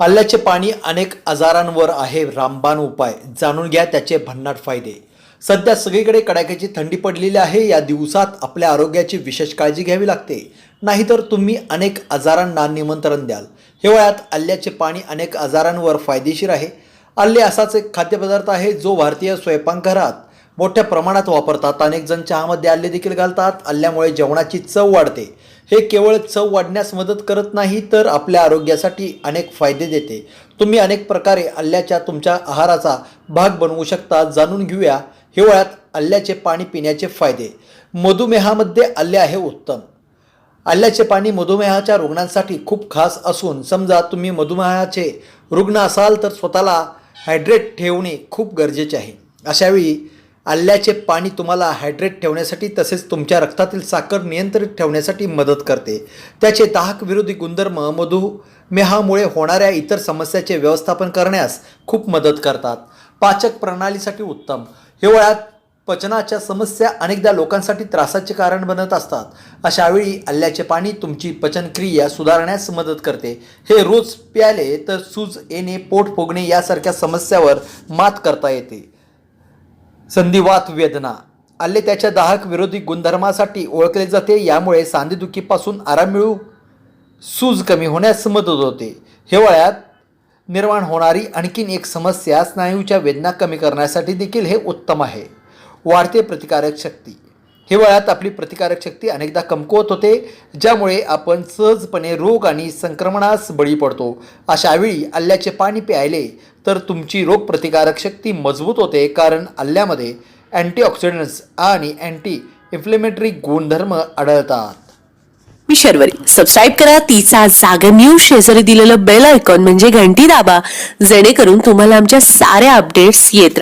आल्याचे पाणी अनेक आजारांवर आहे रामबाण उपाय. जाणून घ्या त्याचे भन्नाट फायदे. सध्या सगळीकडे कडाक्याची थंडी पडलेली आहे या दिवसात आपल्या आरोग्याची विशेष काळजी घ्यावी लागते. नाहीतर तुम्ही अनेक आजारांना निमंत्रण द्याल. हिवाळ्यात आल्याचे पाणी अनेक आजारांवर फायदेशीर आहे. आल्ले असाच एक खाद्यपदार्थ आहे जो भारतीय स्वयंपाकघरात मोठ्या प्रमाणात वापरतात. अनेक जण चहामध्ये आल्ले देखील घालतात. आल्यामुळे जेवणाची चव वाढते. हे केवळ चव वाढण्यास मदत करत नाही तर आपल्या आरोग्यासाठी अनेक फायदे देते. तुम्ही अनेक प्रकारे आल्याच्या तुमच्या आहाराचा भाग बनवू शकता जाणून घेऊया हिवाळ्यात आल्याचे पाणी पिण्याचे फायदे. मधुमेहामध्ये आले आहे उत्तम. आल्याचे पाणी मधुमेहाच्या रुग्णांसाठी खूप खास असून समजा तुम्ही मधुमेहाचे रुग्ण असाल तर स्वतःला हायड्रेट ठेवणे खूप गरजेचे आहे. अशावेळी आल्याचे पाणी तुम्हाला हायड्रेट ठेवण्यासाठी तसेच तुमच्या रक्तातील साखर नियंत्रित ठेवण्यासाठी मदत करते. त्याचे दाहक विरोधी गुणधर्म मधुमेहामुळे होणाऱ्या इतर समस्याचे व्यवस्थापन करण्यास खूप मदत करतात. पाचक प्रणालीसाठी उत्तम. हिवाळ्यात पचनाच्या समस्या अनेकदा लोकांसाठी त्रासाचे कारण बनत असतात. अशावेळी आल्याचे पाणी तुमची पचनक्रिया सुधारण्यास मदत करते. हे रोज प्याले तर सूज येणे पोट फुगणे यासारख्या समस्यावर मात करता येते. संधिवात वेदना. आले त्याच्या दाहक विरोधी गुणधर्मासाठी ओळखले जाते यामुळे सांधेदुखीपासून आराम मिळू सूज कमी होण्यास मदत होते. हिवाळ्यात निर्माण होणारी आणखीन एक समस्या स्नायूच्या वेदना कमी करण्यासाठी देखील हे उत्तम आहे. वाढते प्रतिकारक शक्ती. हिवाळ्यात आपली प्रतिकारक शक्ती अनेकदा कमकुवत होते ज्यामुळे आपण सहजपणे रोग आणि संक्रमणास बळी पडतो. अशावेळी आल्याचे पाणी प्यायले तर तुमची रोगप्रतिकारक शक्ती मजबूत होते कारण आल्यामध्ये अँटीऑक्सिडंट्स आणि अँटी इन्फ्लेमेटरी गुणधर्म आढळतात. मी शर्वरी. सबस्क्राईब करा. तिचा जागर न्यूज शेजारी दिलेलं बेल आयकॉन म्हणजे घंटी दाबा जेणेकरून तुम्हाला आमच्या साऱ्या अपडेट्स येत